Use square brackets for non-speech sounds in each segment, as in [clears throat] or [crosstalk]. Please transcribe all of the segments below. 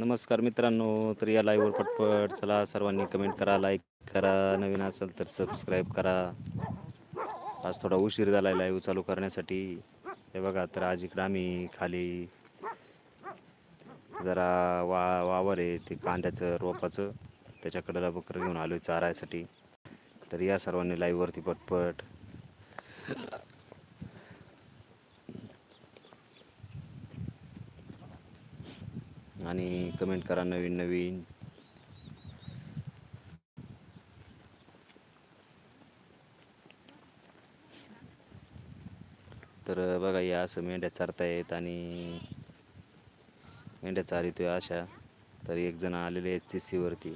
नमस्कार मित्रांनो तर या लाईव्हवर पटपट चला सर्वांनी कमेंट करा लाईक करा नवीन असेल तर सबस्क्राईब करा. आज थोडा उशीर झाला आहे लाईव्ह चालू करण्यासाठी. हे बघा तर आज इकडं आम्ही खाली जरा वा वावर आहे ते कांद्याचं रोपाचं. त्याच्याकडं बकर घेऊन आलो आहे चारायसाठी. तर या सर्वांनी लाईव्हवरती पटपट आणि कमेंट करा नवीन नवीन. तर बघा या असं मेंढ्या चारतायत आणि मेंढ्या चारितोय अशा. तर एक जण आलेले आहेत सी सीवरती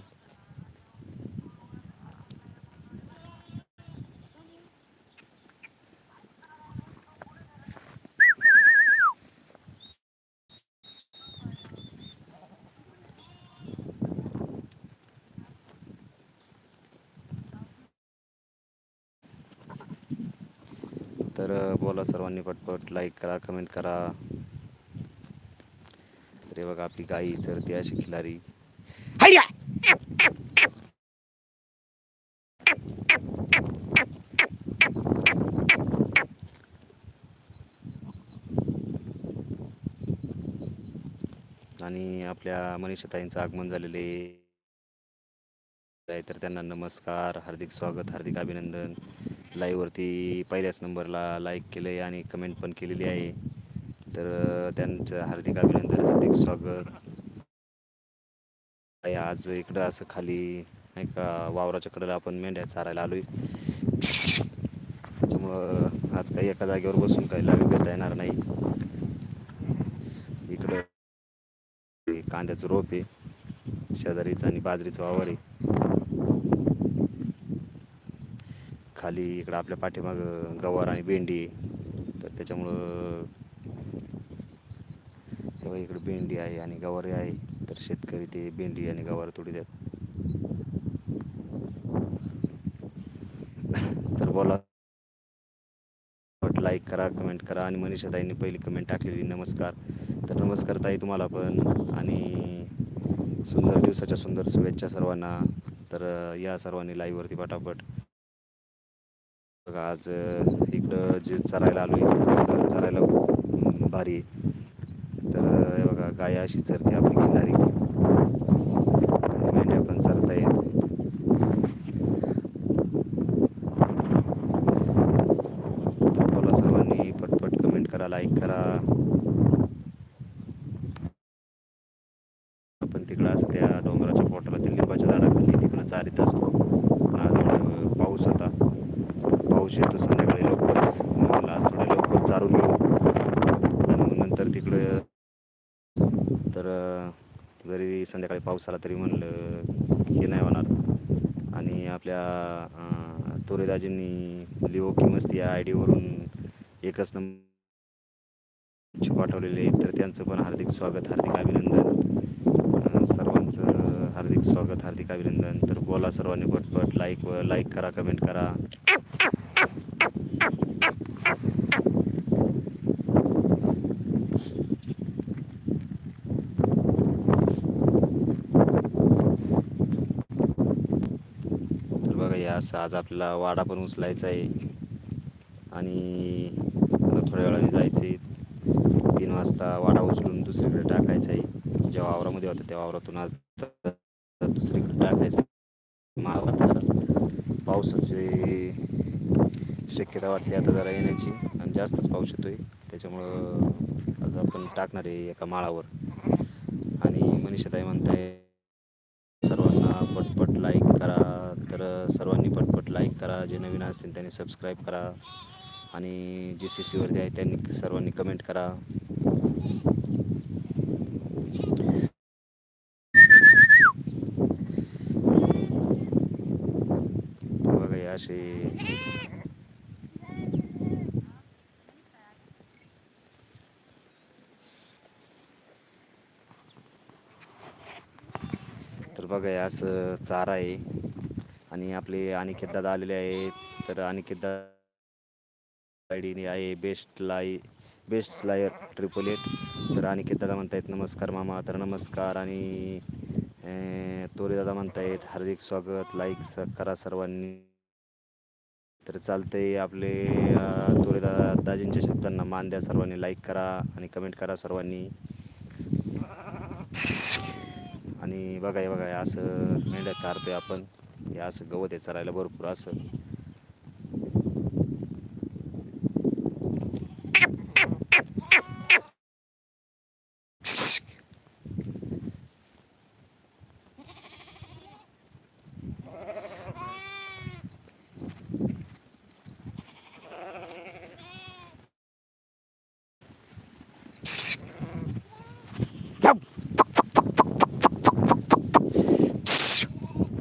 तर बोला सर्वांनी पटपट लाईक करा कमेंट करा. तर हे बघा आपली गाई चरते अशी खिलारी. आणि आपल्या मनीषाताईंचं आगमन झालेले तर त्यांना नमस्कार हार्दिक स्वागत हार्दिक अभिनंदन. लाईव्हवरती पहिल्याच नंबरला लाईक केलं आहे आणि कमेंट पण केलेली आहे. तर त्यांचं हार्दिक अभिनंदन हार्दिक स्वागत. आहे आज इकडं असं खाली नाही का वावराच्या कडेला आपण मेंढ्या चारायला आलोय. त्याच्यामुळं आज काही एका जागेवर बसून काही लाईव्ह घेता येणार नाही. इकडं कांद्याचं रोप आहे. शेजारीचं आणि बाजरीचं वावर आहे. खाली इकडं आपल्या पाठीमागं गवार आणि भेंडी. तर त्याच्यामुळं तेव्हा इकडे भेंडी आहे आणि गवारी आहे. तर शेतकरी ते भेंडी आणि गवार तोडी देत तर बोला. लाईक करा कमेंट करा आणि मनीषा ताईंनी पहिली कमेंट टाकलेली. नमस्कार. तर नमस्कार ताई तुम्हाला पण. आणि सुंदर दिवसाच्या सुंदर शुभेच्छा सर्वांना. तर या सर्वांनी लाईव्हवरती पटापट. बघा आज इकडं जे चरायला आलो इकडं चरायला खूप भारी आहे. तर हे बघा गाय अशी चरते आपली खिलारी आणि मेंढ्या पण चरतायत बोला सर्वांनी पटपट कमेंट करा लाईक करा आपण तिकडं असं त्या डोंगराच्या पोटाला त्या लिंबाच्या झाडाखाली तिकडं चारीत असतो पण आज एवढं पाऊस होता पाऊस येतो संध्याकाळी लवकरच मग म्हणलं आज थोडं लवकर चारून घेऊ आणि मग नंतर तिकडं तर अं, पावसाला पाऊस आला तरी म्हणलं हे नाही होणार. आणि आपल्या तोरेदाजींनी लिओ की मस्ती या आय डीवरून एकच नंबर पाठवलेले तर त्यांचं पण हार्दिक स्वागत हार्दिक अभिनंदन. सर्वांचं हार्दिक स्वागत हार्दिक अभिनंदन. तर बोला सर्वांनी पटपट लाईक व लाईक करा कमेंट करा तर बघा आज आपल्याला वाडा पण उचलायचा आहे. आणि आता थोड्या वेळाने जायचं आहे तीन वाजता वाडा उचलून दुसरीकडे टाकायचा आहे. ज्या वावरामध्ये होता त्या वावरातून आज दुसरीकडे टाकायचं माळावर पावसाची शक्यता वाटली आता जरा येण्याची. आणि जास्तच पाऊस येतोय. त्याच्यामुळं आज आपण टाकणार आहे एका माळावर. आणि मनीषाताई म्हणताय सर्वांना पटपट लाईक करा तर सर्वांनी पटपट लाईक करा. जे नवीन असतील त्यांनी सबस्क्राईब करा. आणि जे सी सीवरती आहे त्यांनी सर्वांनी कमेंट करा. बघा असे. तर बघा असं चारा आहे. आणि आपले अनिकेत दादा आलेले आहेत. तर अनिकेत दादा आयडीने आहे best lie best liar triple eight. तर अनिकेत दादा म्हणतायत नमस्कार मामा. तर नमस्कार आणि तोरे दादा म्हणतायत हार्दिक स्वागत लाईक स करा सर्वांनी. तर चालतंय आपले तोरे दादा दाजींच्या शब्दांना मान द्या सर्वांनी लाईक करा आणि कमेंट करा सर्वांनी. आणि बघाय बघाय बघा असं मेंढ्या चारतोय आपण. हे असं गवत आहे चरायला भरपूर असं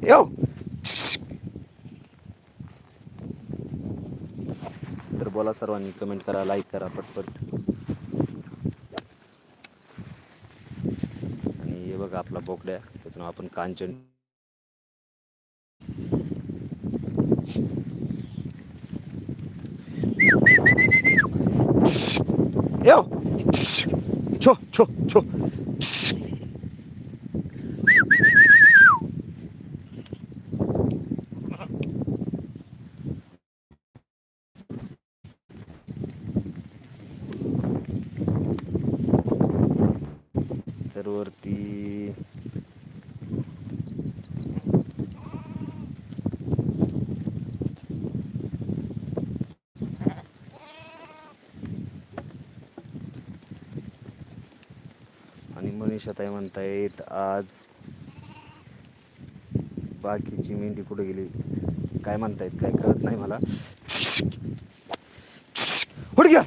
यो तर बोला सर्वांनी कमेंट करा लाईक करा पटपट. आणि हे बघा आपला बोकड्या त्याचं नाव आपण कांचन. हो. छो छो छो तर वरती आणि मनीषाताई म्हणतायत आज बाकीची मेंढी कुठे गेली? काय म्हणतायत? काय कळत नाही मला. उठ घ्या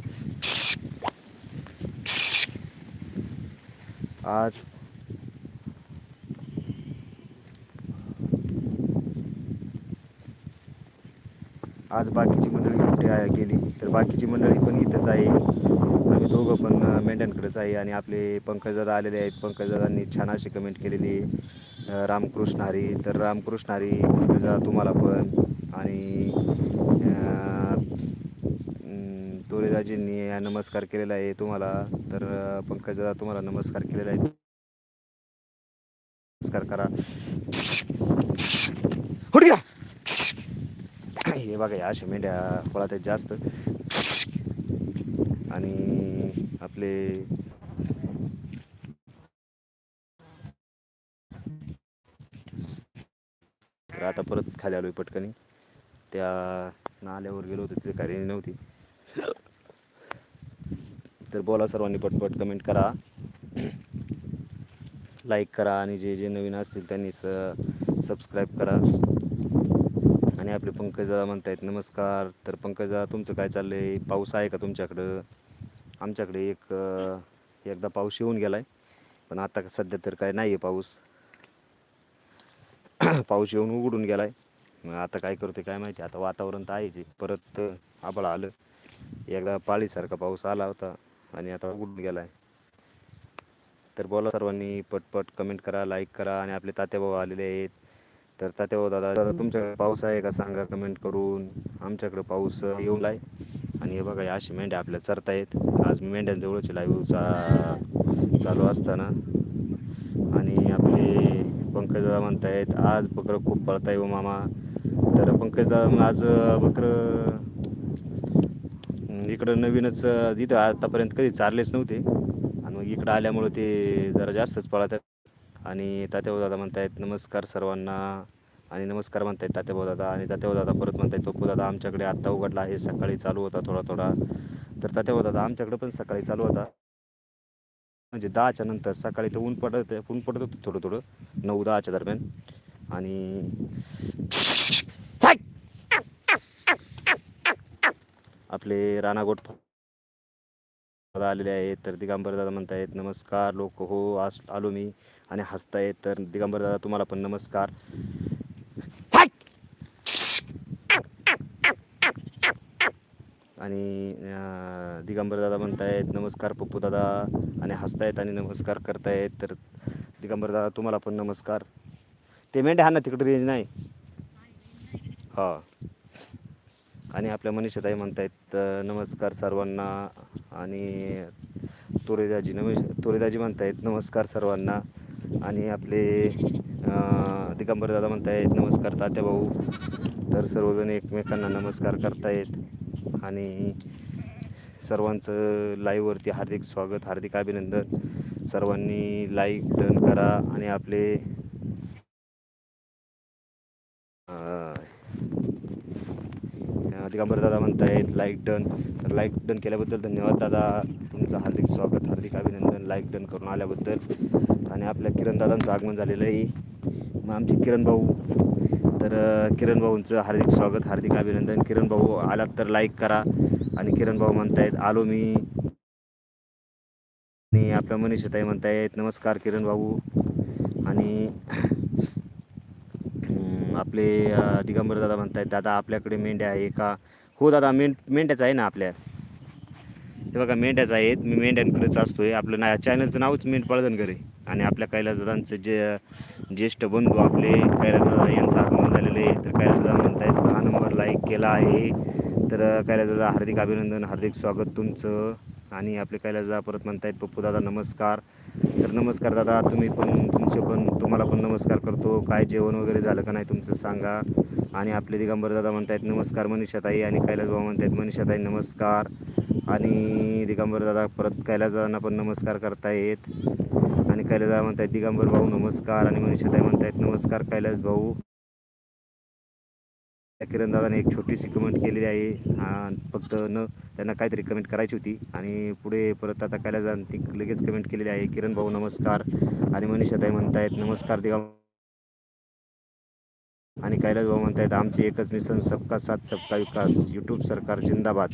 आज आज बाकीची मंडळी कुठे केली तर बाकीची मंडळी पण इथंच आहे. आम्ही दोघं पण मेंढ्यांकडेच आहे आणि आपले पंकजदादा आलेले आहेत. पंकजदादांनी छान अशी कमेंट केलेली. आहे. रामकृष्ण हरी. तर रामकृष्ण हरी पंकजदा तुम्हाला पण. आणि तोरेदाजींनी नमस्कार केलेला आहे तुम्हाला. तर पंकजदा तुम्हाला नमस्कार केलेला आहे. नमस्कार करा. हे बघा या अशा मेंढ्या फळात आहेत जास्त. आणि आपले तर आता परत खाली आलो पटकनी. त्या नाल्यावर गेलो होतो तिथे काही नव्हती. तर बोला सर्वांनी पटपट कमेंट करा. लाईक करा आणि जे जे नवीन असतील त्यांनी स सबस्क्राईब करा. आणि आपले पंकजा म्हणतायत नमस्कार. तर पंकजा तुमचं काय चाललं आहे पाऊस आहे का तुमच्याकडं? आमच्याकडे एक एकदा पाऊस येऊन गेला आहे पण आता सध्या तर काय नाही आहे पाऊस. [clears throat] पाऊस येऊन उघडून गेलाय. मग आता काय करते काय माहिती? आता वातावरण तर आहेच परत अं, आभाळ आलं. एकदा पाळीसारखा पाऊस आला होता आणि आता उघडून आहे तर बोला सर्वांनी पटपट कमेंट करा लाईक करा आणि आपले तात्याभाऊ आलेले आहेत. तर तात्याभाऊ दादा दादा तुमच्याकडे पाऊस आहे का? सांगा कमेंट करून. आमच्याकडे पाऊस येऊन लाय आणि हे बघा अशी मेंढ्या आपल्या चरतायत. आज मेंढ्यांजवळची लाईव्हचा चालू असताना. आणि आपले पंकजदा म्हणतायत आज बकरं खूप पळताय व मामा. तर पंकजदा आज बकरं इकडं नवीनच अं, इथं आतापर्यंत कधी चाललेच नव्हते. आणि मग इकडं आल्यामुळं ते जरा जास्तच पळतात आणि तात्याभाऊ दादा म्हणतायत नमस्कार सर्वांना. आणि नमस्कार म्हणतायत तात्याभाऊ दादा आणि तात्याभाऊ दादा परत म्हणतायत पप्पू दादा आमच्याकडे आत्ता उघडला आहे सकाळी चालू होता थोडा थोडा. तर तात्याभाऊ दादा आमच्याकडे पण सकाळी चालू होता. म्हणजे दहाच्या नंतर सकाळी तर ऊन पडत ऊन पडत होतं थोडं थोडं. नऊ दहाच्या दरम्यान. आणि आपले राणागोट दादा आलेले आहेत. तर दिगंबर दादा म्हणतायत नमस्कार लोक हो आज आलो मी. आणि हसताय तर दिगंबर दादा तुम्हाला पण नमस्कार. आणि दिगंबर दादा म्हणतायत नमस्कार पप्पू दादा. आणि हसतायत आणि नमस्कार करतायत तर दिगंबर दादा तुम्हाला पण नमस्कार. ते मेंढे हा ना तिकडे रेंज नाही. हा. आणि आपल्या मनीषाताई म्हणतायत नमस्कार सर्वांना. आणि तुरेदाजी नमश तुरेदाजी म्हणतायत नमस्कार सर्वांना. आणि आपले दिगंबर दादा म्हणतायत नमस्कार तात्या भाऊ. तर सर्वजण एकमेकांना नमस्कार करतायत. आणि सर्वांचं लाईव्हवरती हार्दिक स्वागत हार्दिक अभिनंदन. सर्वांनी लाईक डन करा आणि आपले दिगंबर दादा म्हणतायत लाईक डन. तर लाईक डन केल्याबद्दल धन्यवाद दादा. तुमचं हार्दिक स्वागत हार्दिक अभिनंदन. लाईक डन करून आल्याबद्दल. आणि आपल्या किरण दादांचं आगमन झालेलं आहे. मग आमचे किरण भाऊ तर किरण भाऊंचं हार्दिक स्वागत हार्दिक अभिनंदन. किरण भाऊ आलात तर लाईक करा. आणि किरण भाऊ म्हणतायत आलो मी. आणि आपल्या मनीषताई म्हणतायत नमस्कार किरण भाऊ. आणि आपले दिगंबर दादा म्हणतायत दादा आपल्याकडे मेंढ्या आहे का? हो दादा मेंढ मेंढ्याच आहे ना आपल्या? हे बघा मेंढ्याच आहेत. मी मेंढ्यांकडेच असतोय. आपलं ना चॅनलचं नावच मेंढ आहे. आणि आपल्या कैलासदादांचं जे ज्येष्ठ बंधू आपले कैलासदादा यांचं आगमन झालेलं आहे. तर कैलासदादा म्हणताय सहा नंबरला एक केला आहे. तर कैलासदादा हार्दिक अभिनंदन हार्दिक स्वागत तुमचं. आणि आपले कैलासदादा परत म्हणतायत पप्पू दादा नमस्कार. तर नमस्कार दादा तुम्ही पण तुमचे पण तुम्हाला पण नमस्कार करतो. काय जेवण वगैरे झालं का नाही तुमचं सांगा. आणि आपले दिगंबर दादा म्हणतायत नमस्कार मनीषाताई. आणि कैलासबाबा म्हणतायत मनीषाताई नमस्कार. आणि दिगंबर दादा परत कैलासदादांना पण नमस्कार करतायत. आणि म्हणतायत दिगंबर भाऊ नमस्कार. आणि मनीषाताई म्हणतायत नमस्कार कैलास भाऊ. किरण दादाने एक छोटीशी कमेंट केलेली आहे. फक्त न त्यांना काहीतरी कमेंट करायची होती. आणि पुढे परत आता कैलास ती लगेच कमेंट केलेली आहे. किरण भाऊ नमस्कार. आणि मनीषाताई म्हणतायत नमस्कार दिगं आणि कैलास भाऊ म्हणतायत आमचे एकच मिशन सबका साथ सबका विकास. यूट्यूब सरकार जिंदाबाद.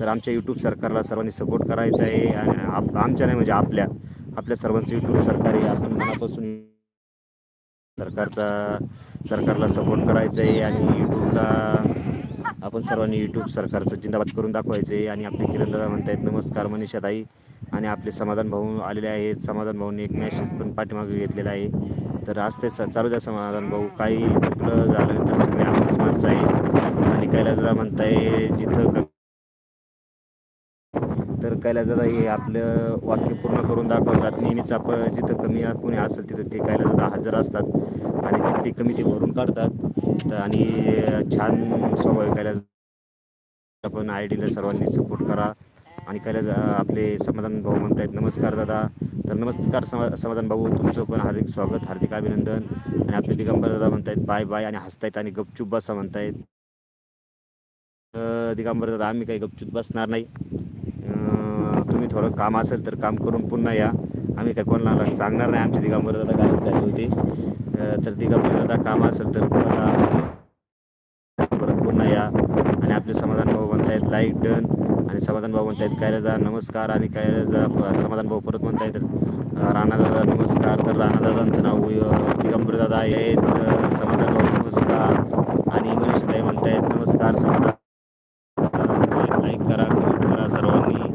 तर आमच्या यूट्यूब सरकारला सर्वांनी सपोर्ट करायचा आहे. आणि आप आमच्या नाही म्हणजे आपल्या. आपल्या सर्वांचं यूट्यूब सरकार आहे. आपण मनापासून सरकारचा सरकारला सपोर्ट करायचं आहे आणि यूट्यूबला आपण सर्वांनी यूट्यूब सरकारचं जिंदाबाद करून दाखवायचं आहे आणि आपले किरण दादा म्हणतायत नमस्कार मनीषाताई. आणि आपले समाधान भाऊ आलेले आहेत. समाधान भाऊने एक मॅसेज पण पाठीमागे घेतलेला आहे. तर आज ते चालू द्या समाधान भाऊ. काही चुकलं झालं तर सगळे आपलीच माणसं आहे आणि कैलास दादा म्हणताय जिथं क- तर कैलास दादा हे आपलं वाक्य पूर्ण करून दाखवतात. नेहमीच आपण जिथं कमी कोणी असेल तिथं ते कैलास दादा हजर असतात आणि तिथली कमी ते भरून काढतात. तर आणि छान स्वभाव कैलास आपण आय डीला सर्वांनी सपोर्ट करा आणि कैलास आपले समाधान भाऊ म्हणतायत नमस्कार दादा. तर नमस्कार समा समाधान भाऊ तुमचं पण हार्दिक स्वागत हार्दिक अभिनंदन. आणि आपले दिगंबर दादा म्हणतायत बाय बाय आणि हसतायत आणि गपचूप बसा म्हणतायत. दिगंबर दादा आम्ही काही गपचूप बसणार नाही. थोडं काम असेल तर काम करून पुन्हा या. आम्ही काय कोणाला सांगणार नाही. आमची दिगंबर दादा गाडी झाले होती. तर दिगंबर दादा काम असेल तर कोणाला परत पुन्हा या. आणि आपले समाधान भाऊ म्हणतायत लाईक डन आणि समाधान भाऊ म्हणतायत जा नमस्कार. आणि काय जा समाधान भाऊ परत म्हणतायत राणा राणादादा नमस्कार. तर राणादादांचं नाव अं, दिगंबर दादा आहेत. समाधान भाऊ नमस्कार. आणि मनीषताई म्हणतायत नमस्कार समाधान लाईक करा कमेंट करा सर्वांनी.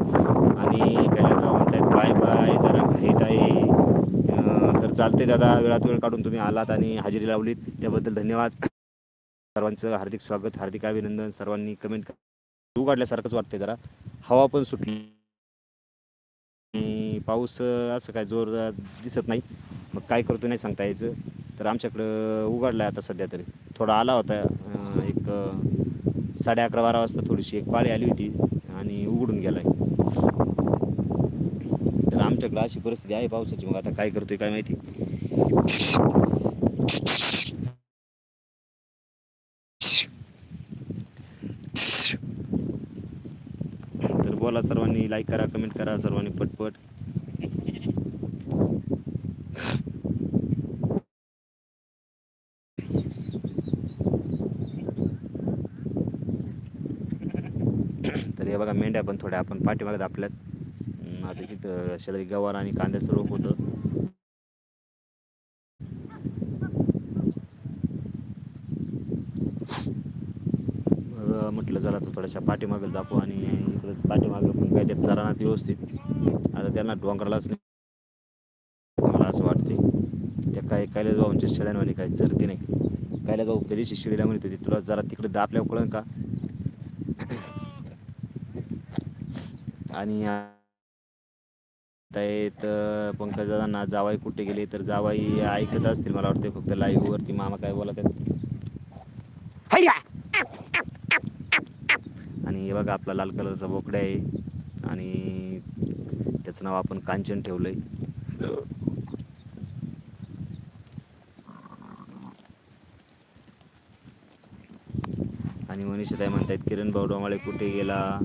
आणि कैलास भाऊ म्हणतायत बाय बाय जरा घाईत आहे तर चालते दादा वेळात वेळ काढून तुम्ही आलात आणि हजेरी लावलीत. त्याबद्दल धन्यवाद. सर्वांचं हार्दिक स्वागत हार्दिक अभिनंदन. सर्वांनी कमेंट उघडल्यासारखंच वाटतंय जरा. हवा पण सुटली. आणि पाऊस असं काय जोर दिसत नाही. मग काय करतो नाही सांगता यायचं. तर आमच्याकडं उघडला आता सध्या तरी. थोडा आला होता एक साडे अकरा बारा वाजता थोडीशी एक पाळी आली होती आणि उघडून गेला आहे आमच्याकडं अशी परिस्थिती आहे पावसाची. मग आता काय करतोय काय माहिती? तर बोला सर्वांनी लाईक करा कमेंट करा सर्वांनी पटपट. तर हे बघा मेंढ्या पण थोड्या आपण पाठीमागत आपल्यात आता तिथं शेजारी गवार आणि कांद्याचं रोप होतं. म्हटलं जरा तर थोड्याशा पाठीमागे दाखवू आणि इकडं पाठीमागं पण काय त्यात चारानात व्यवस्थित. आता त्यांना डोंगरालाच नाही. मला असं वाटते त्या काय कैलास भाऊंच्या शेळ्यांमध्ये काही चरती नाही. कैलास भाऊ कधीशी शिळीला म्हणत होती तुला जरा तिकडे दापल्या कळन का? आणि आहेत पंकजांना जावाई कुठे गेले तर जावाई ऐकत असतील मला वाटते फक्त लाईव्ह वरती. मामा काय बोलत आणि हे बघा आपला लाल कलरचा बोकडा आहे. आणि त्याचं नाव आपण कांचन ठेवलंय. आणि मनीषाताई म्हणतायत किरण भाऊ डोमाळे कुठे गेला?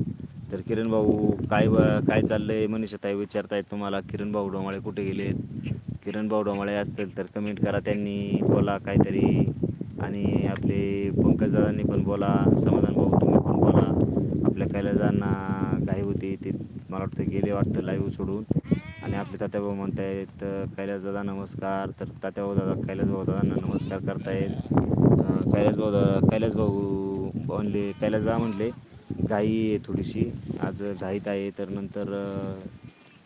तर किरण भाऊ काय काय चाललंय? मनीषाताई विचारतायत तुम्हाला. किरण भाऊ डोमाळे कुठे गेलेत? किरण भाऊ डोमाळे असेल तर कमेंट करा. त्यांनी बोला काहीतरी. आणि आपले पंकजदादांनी पण बोला. समाधान भाऊ तुम्ही पण बोला. आपल्या कैलाजांना घाई होती ते मला वाटतं गेले वाटतं लाईव्ह सोडून. आणि आपले तात्याभाऊ म्हणतायत कैलास दादा नमस्कार. तर तात्याभाऊ दादा कैलासभाऊ दादांना नमस्कार करतायत. कैलासभाऊ दादा कैलास भाऊ म्हणले कैलासदा म्हणले. घाई आहे थोडीशी. आज घाईत आहे तर नंतर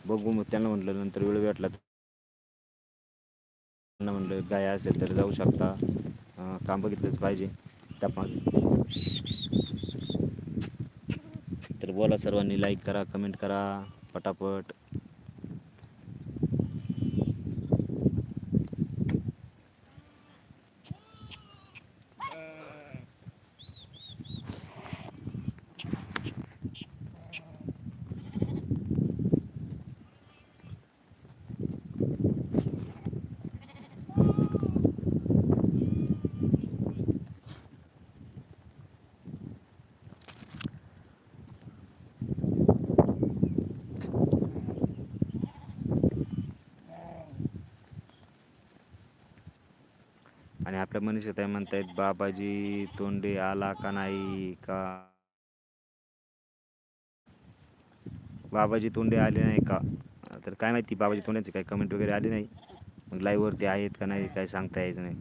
बघू मग त्यांना म्हटलं नंतर वेळ भेटला त्यांना म्हटलं गाय असेल तर जाऊ शकता. काम बघितलंच पाहिजे. त्याप्रमाणे तर बोला सर्वांनी लाईक करा कमेंट करा पटापट आणि आपल्या मनीषाताई म्हणतायत बाबाजी तोंडे आला का नाही का? बाबाजी तोंडे आले नाही का? तर काय माहिती बाबाजी तोंड्याचे काही कमेंट वगैरे आले नाही? मग लाईव्हवरती आहेत का नाही काय सांगता यायचं नाही.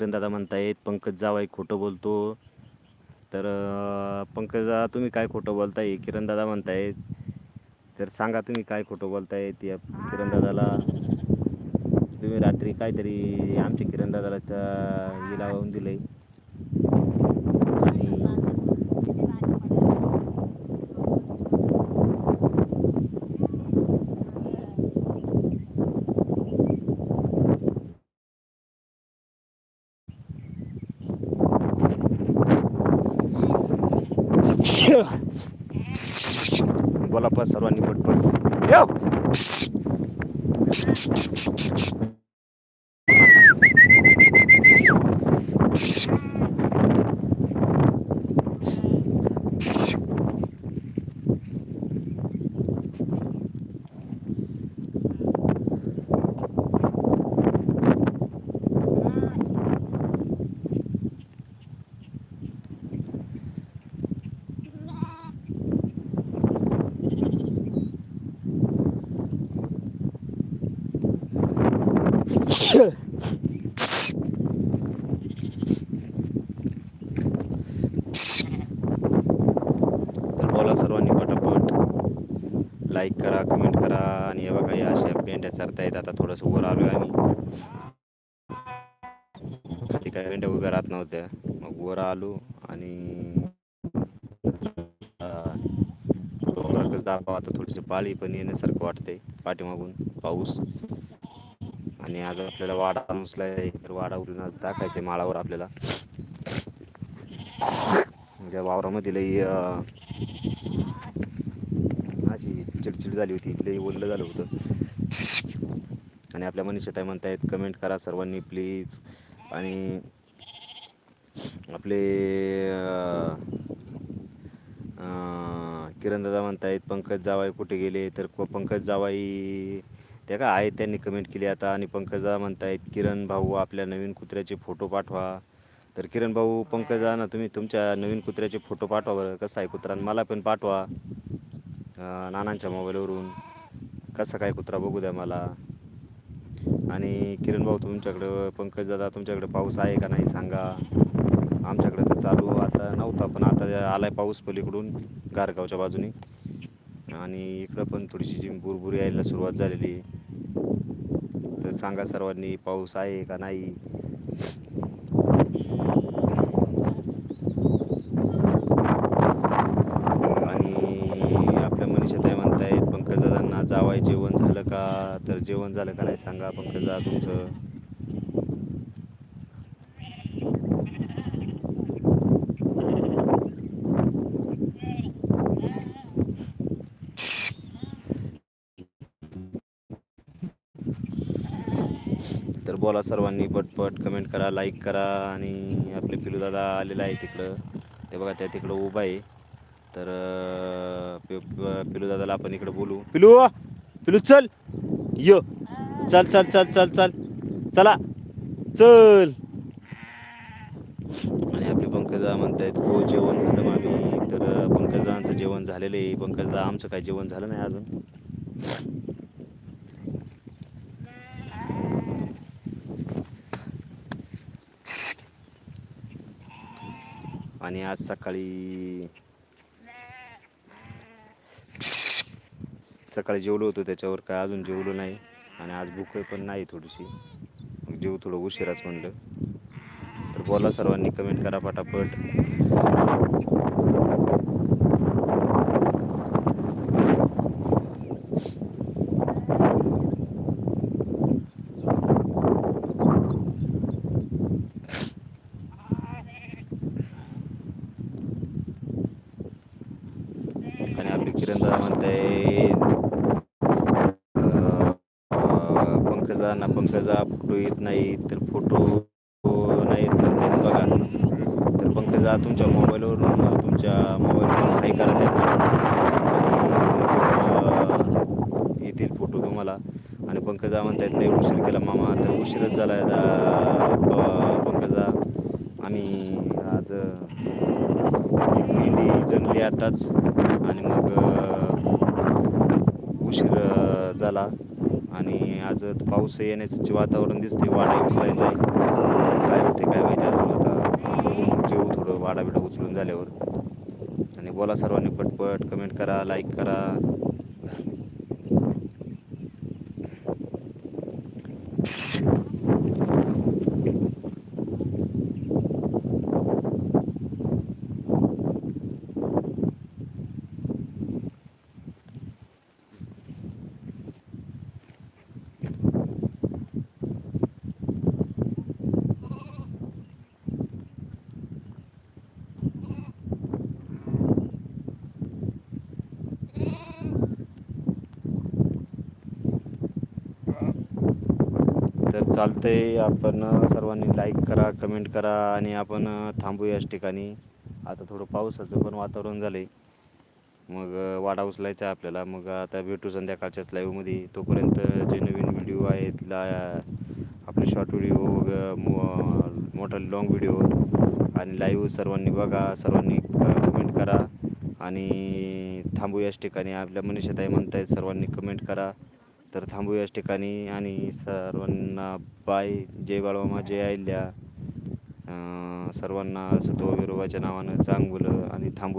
किरणदादा म्हणतायत पंकज जावाई खोटं बोलतो. तर पंकजा तुम्ही काय खोटं बोलताय? किरणदादा म्हणतायत. तर सांगा तुम्ही काय खोटं बोलतायत या किरणदादाला? तुम्ही रात्री काहीतरी आमच्या किरणदादाला त्या हे दिलं दिलंय आणि बोला पण सर्वांनी पटपट येऊ. तर बोला सर्वांनी पटापट लाईक करा कमेंट करा आणि हे बघा या अशा पेंड्या चरतायत आता थोडंसं वर आलो आम्ही खाली काय पेंड्या होत्या. मग वर आलो आणि डोंगराकच दाखवा. आता थोडीशी पाळी पण येण्यासारखं वाटतंय पाठीमागून पाऊस. आणि आज आपल्याला वाडा मुसलाय तर वाडा उलून आज टाकायचंय माळावर आपल्याला. म्हणजे वावरामध्ये लई अशी चिडचिड झाली होती. लई ओललं झालं होतं. आणि आपल्या मनीषाताई म्हणतायत कमेंट करा सर्वांनी प्लीज. आणि आपले अं, किरण दादा म्हणतायत पंकज जावाई कुठे गेले? तर प- पंकज जावाई त्या का आहेत त्यांनी कमेंट केली आता. आणि पंकज दादा म्हणतायत किरण भाऊ आपल्या नवीन कुत्र्याचे फोटो पाठवा. तर किरण भाऊ पंकज ना तुम्ही तुमच्या नवीन कुत्र्याचे फोटो पाठवा बरं. कसा आहे कुत्रा? आणि मला पण पाठवा. नानांच्या मोबाईलवरून कसा काय कुत्रा? बघू द्या मला. आणि किरण भाऊ तुमच्याकडं पंकज दादा तुमच्याकडे पाऊस आहे का नाही सांगा. आमच्याकडे तर चालू आता नव्हता पण आता आलाय पाऊस पलीकडून गारगावच्या बाजूने. आणि इकडं पण थोडीशी जी बुरबुरी यायला सुरुवात झालेली आहे. तर सांगा सर्वांनी पाऊस आहे का नाही आणि आपल्या मनीषाताई म्हणतायत पंकजदादांना जावाय जेवण झालं का तर जेवण झालं का नाही सांगा फक्त जा तुमचं. तर बोला सर्वांनी पटपट कमेंट करा लाईक करा आणि आपले पिलूदादा आलेला आहे तिकडं ते बघा त्या तिकडं उभा आहे. तर पिलू दादाला आपण इकडं बोलू. पिलू पिलू चल. यो. चल चल चल चल चल. चला. चल. आणि आपले पंकजदा म्हणतायत हो जेवण झालं मामी तर पंकजांचं जेवण झालेलं आहे. पंकजदा आमचं काय जेवण झालं नाही अजून? आणि आज सकाळी सकाळी जेवलो होतो त्याच्यावर काय अजून जेवलो नाही. आणि आज भूक पण नाही थोडीशी. मग जेव थोडं उशिराच म्हणलं. तर बोला सर्वांनी कमेंट करा पटापट आणि आपले किरणदादा म्हणताय पंकजांना पंकजा फोटो येत नाही तर फोटो नाही येत म्हणतायत बघा तर पंकजा तुमच्या मोबाईलवरून तुमच्या मोबाईलवरून हाय करा त्यांना आणि मग, अं, येतील फोटो तुम्हाला आणि पंकजा म्हणतायत लय उशीर केला मामा तर उशीरच झाला आहे पंकजा आम्ही आज एक मेंढी आताच. आणि मग उशीर झाला. आणि आज पाऊस येण्याचं वातावरण दिसते वाडा उचलायचा आहे. काय होते काय माहिती अजून आता जेऊ थोडं वाडा बिडा उचलून झाल्यावर. आणि बोला सर्वांनी पटपट कमेंट करा लाईक करा तर चालतंय. आपण सर्वांनी लाईक करा कमेंट करा आणि आपण थांबू याच ठिकाणी. आता थोडं पावसाचं पण वातावरण झालं आहे मग वाडा उचलायचा आहे आपल्याला. मग आता भेटू संध्याकाळच्याच लाईव्हमध्ये तोपर्यंत जे नवीन व्हिडिओ आहेत ला आपले शॉर्ट व्हिडिओ मोठा लॉंग व्हिडिओ आणि लाईव्ह सर्वांनी बघा. सर्वांनी कमेंट करा आणि थांबू याच ठिकाणी. आपल्या मनीषाताई म्हणतायत सर्वांनी कमेंट करा. तर थांबू याच ठिकाणी आणि सर्वांना बाय. जय बाळवामा जय आयल्या सर्वांना सुतो विरोबाच्या नावानं चांगलं आणि थांबू